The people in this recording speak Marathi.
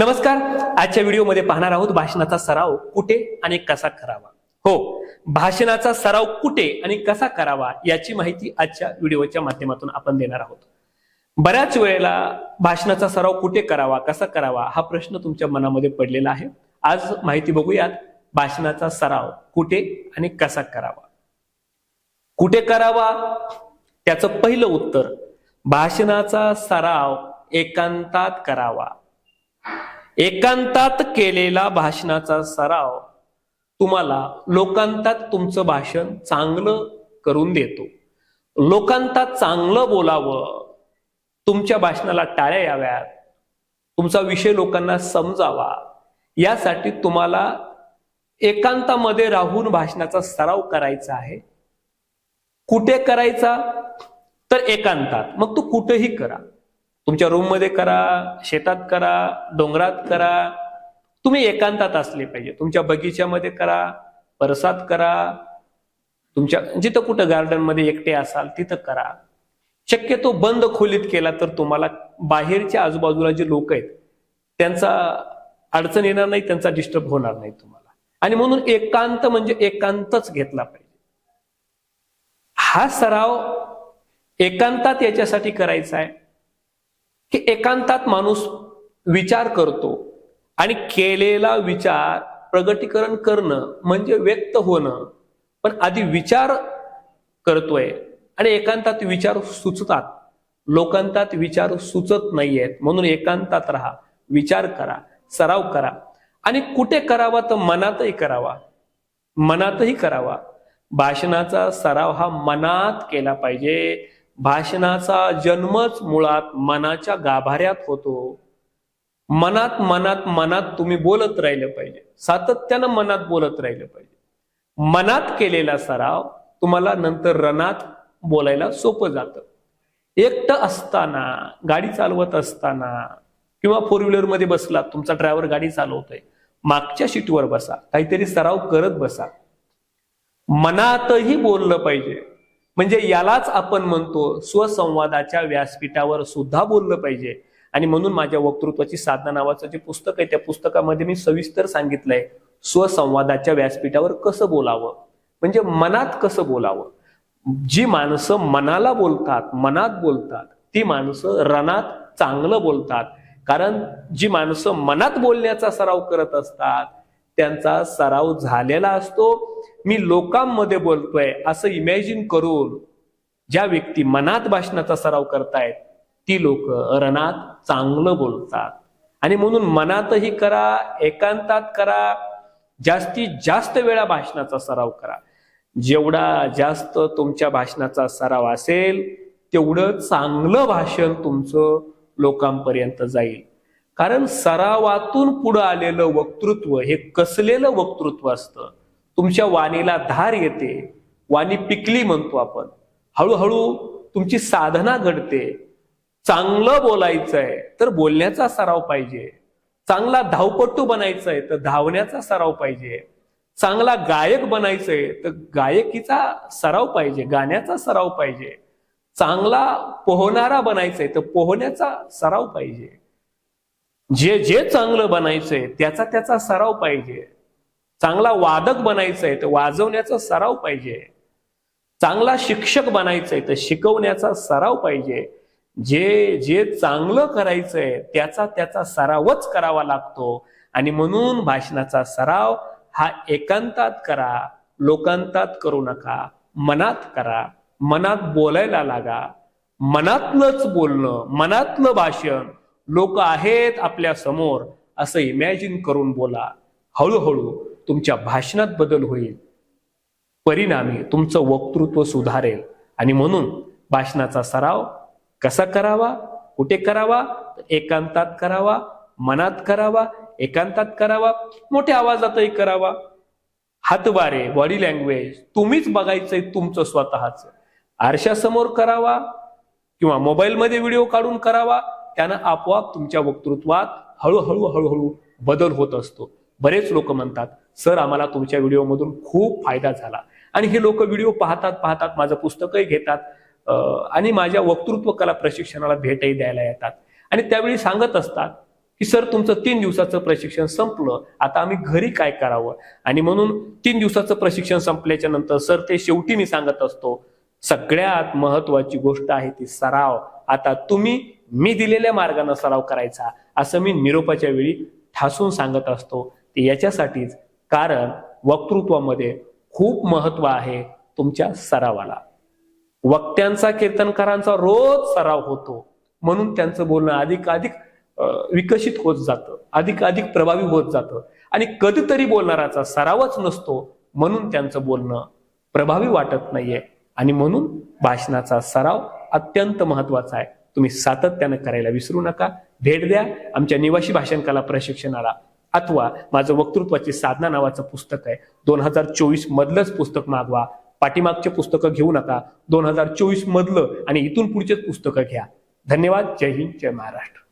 नमस्कार. आजच्या व्हिडिओमध्ये पाहणार आहोत भाषणाचा सराव कुठे आणि कसा करावा? हो भाषणाचा सराव कुठे आणि कसा करावा याची माहिती आजच्या व्हिडिओच्या माध्यमातून आपण देणार आहोत. बऱ्याच वेळेला भाषणाचा सराव कुठे करावा कसा करावा हा प्रश्न तुमच्या मनामध्ये पडलेला आहे. आज माहिती बघूयात भाषणाचा सराव कुठे आणि कसा करावा. कुठे करावा? त्याचं पहिलं उत्तर भाषणाचा सराव एकांतात करावा. एकांतात केलेला भाषणाचा सराव तुम्हाला लोकांतात तुमचं भाषण चांगलं करून देतो. लोकांतात चांगलं बोलावं तुमच्या भाषणाला टाळ्या याव्यात तुमचा विषय लोकांना समजावा यासाठी तुम्हाला एकांतामध्ये राहून भाषणाचा सराव करायचा आहे. कुठे करायचा? तर एकांतात. मग तू कुठेही करा. तुमच्या रूममध्ये करा शेतात करा डोंगरात करा. तुम्ही एकांतात असले पाहिजे. तुमच्या बगीच्यामध्ये करा परसात करा. तुमच्या जिथं कुठं गार्डनमध्ये एकटे असाल तिथं करा. शक्यतो बंद खोलीत केला तर तुम्हाला बाहेरच्या आजूबाजूला जे लोक आहेत त्यांचा अडचण येणार नाही त्यांचा डिस्टर्ब होणार नाही तुम्हाला. आणि म्हणून एकांत म्हणजे एकांतच घेतला पाहिजे. हा सराव एकांतात याच्यासाठी करायचा आहे. की एकांतात माणूस विचार करतो आणि केलेला विचार प्रगटीकरण करणं म्हणजे व्यक्त होणं. पण आधी विचार करतोय आणि एकांतात विचार सुचतात. लोकांतात विचार सुचत नाहीयेत. म्हणून एकांतात राहा विचार करा सराव करा. आणि कुठे करावा तर मनातही करावा. मनातही करावा. भाषणाचा सराव हा मनात केला पाहिजे. भाषणाचा जन्मच मुळात मनाच्या गाभाऱ्यात होतो. मनात मनात मनात तुम्ही बोलत राहिलं पाहिजे. सातत्यानं मनात बोलत राहिलं पाहिजे. मनात केलेला सराव तुम्हाला नंतर रनात बोलायला सोपं जातं. एकटं असताना गाडी चालवत असताना किंवा फोर व्हीलरमध्ये तुमचा ड्रायव्हर गाडी चालवतोय. मागच्या सीटवर बसा. काहीतरी सराव करत बसा. मनातही बोललं पाहिजे. म्हणजे यालाच आपण म्हणतो स्वसंवादाच्या व्यासपीठावर सुद्धा बोललं पाहिजे. आणि म्हणून माझ्या वक्तृत्वाची साधना नावाचं जे पुस्तक आहे त्या पुस्तकामध्ये मी सविस्तर सांगितलंय स्वसंवादाच्या व्यासपीठावर कसं बोलावं? म्हणजे मनात कसं बोलावं? जी माणसं मनाला बोलतात मनात बोलतात ती माणसं रणात चांगलं बोलतात. कारण जी माणसं मनात बोलण्याचा सराव करत असतात त्यांचा सराव झालेला असतो. मी लोकांमध्ये बोलतोय असं इमॅजिन करून ज्या व्यक्ती मनात भाषणाचा सराव करतायत ती लोक रणात चांगलं बोलतात. आणि म्हणून मनातही करा एकांतात करा जास्तीत जास्त वेळा भाषणाचा सराव करा. जेवढा जास्त तुमच्या भाषणाचा सराव असेल तेवढं चांगलं भाषण तुमचं लोकांपर्यंत जाईल. कारण सरावातून पुढं आलेलं वक्तृत्व हे कसलेलं वक्तृत्व असतं? तुमच्या वाणीला धार येते. वाणी पिकली म्हणतो आपण. हळूहळू तुमची साधना घडते. चांगलं बोलायचंय तर बोलण्याचा सराव पाहिजे. चांगला धावपट्टू बनायचंय तर धावण्याचा सराव पाहिजे. चांगला गायक बनायचंय तर गायकीचा सराव पाहिजे गाण्याचा सराव पाहिजे. चांगला पोहणारा बनायचंय तर पोहण्याचा सराव पाहिजे. जे जे चांगलं बनायचंय त्याचा त्याचा सराव पाहिजे. चांगला वादक बनायचंय तर वाजवण्याचा सराव पाहिजे. चांगला शिक्षक बनायचंय तर शिकवण्याचा सराव पाहिजे. जे जे चांगलं करायचंय त्याचा त्याचा सरावच करावा लागतो. आणि म्हणून भाषणाचा सराव हा एकांतात करा लोकांतात करू नका. मनात करा मनात बोलायला लागा. मनातलंच बोलणं मनातलं भाषण लोक आहेत आपल्यासमोर असं इमॅजिन करून बोला. हळूहळू तुमच्या भाषणात बदल होईल. परिणामी तुमचं वक्तृत्व सुधारेल. आणि म्हणून भाषणाचा सराव कसा करावा? कुठे करावा? एकांतात करावा? मनात करावा? एकांतात करावा? मोठ्या आवाजातही करावा. हातवारे बॉडी लँग्वेज तुम्हीच बघायचंय तुमचं स्वतःच. आरशासमोर करावा? किंवा मोबाईलमध्ये व्हिडिओ काढून करावा? त्यानं आपोआप तुमच्या वक्तृत्वात हळूहळू हळूहळू बदल होत असतो. बरेच लोक म्हणतात सर आम्हाला तुमच्या व्हिडिओमधून खूप फायदा झाला. आणि हे लोक व्हिडिओ पाहतात पाहतात माझं पुस्तकही घेतात आणि माझ्या वक्तृत्व कला प्रशिक्षणाला भेटही द्यायला येतात. आणि त्यावेळी सांगत असतात की सर तुमचं तीन दिवसाचं प्रशिक्षण संपलं आता आम्ही घरी काय करावं? आणि म्हणून तीन दिवसाचं प्रशिक्षण संपल्याच्या नंतर सर ते शेवटी मी सांगत असतो सगळ्यात महत्वाची गोष्ट आहे ती सराव. आता तुम्ही मी दिलेल्या मार्गानं सराव करायचा असं मी निरोपाच्या वेळी ठासून सांगत असतो. ते याच्यासाठीच कारण वक्तृत्वामध्ये खूप महत्त्व आहे तुमच्या सरावाला. वक्त्यांचा कीर्तनकारांचा रोज सराव होतो. म्हणून त्यांचं बोलणं अधिक अधिक विकसित होत जातं. अधिक अधिक प्रभावी होत जातं. आणि कधीतरी बोलणाराचा सरावच नसतो म्हणून त्यांचं बोलणं प्रभावी वाटत नाहीये. आणि म्हणून भाषणाचा सराव अत्यंत महत्त्वाचा आहे. तुम्ही सातत्यानं करायला विसरू नका. भेट द्या. आमच्या निवासी भाषण कला प्रशिक्षणाला. अथवा माझं वक्तृत्वाची साधना नावाचं पुस्तक आहे. दोन हजार चोवीस मधलंच पुस्तक मागवा. पाठीमागचे पुस्तकं घेऊ नका. दोन हजार चोवीस मधलं आणि इथून पुढचेच पुस्तकं घ्या. धन्यवाद. जय हिंद. जय महाराष्ट्र.